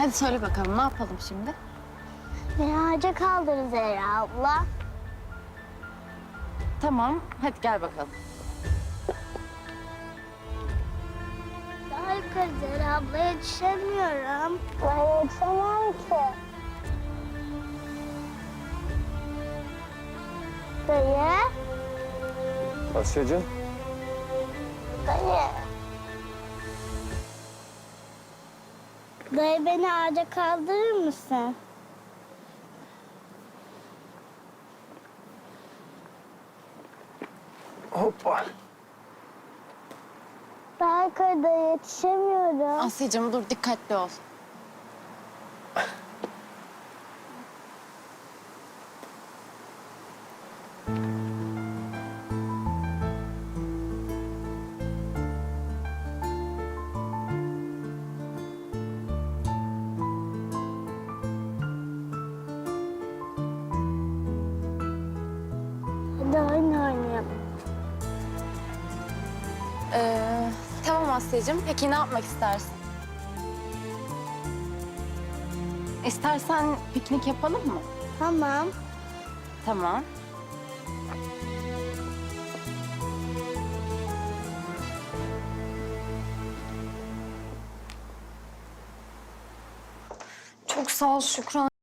Hadi söyle bakalım ne yapalım şimdi? Beni ağaca kaldır Zehra abla. Tamam hadi gel bakalım. Daha yukarı Zehra abla yetişemiyorum. Ben yetişemem ki. Dayı, Asya'cığım. Dayı beni ağaca kaldırır mısın? Hoppa. Daha yukarıda yetişemiyorum. Asya'cığım dur dikkatli ol. Ee, tamam Asya'cığım. Peki ne yapmak istersin? İstersen piknik yapalım mı? Tamam. Tamam. Çok sağ ol Şükran.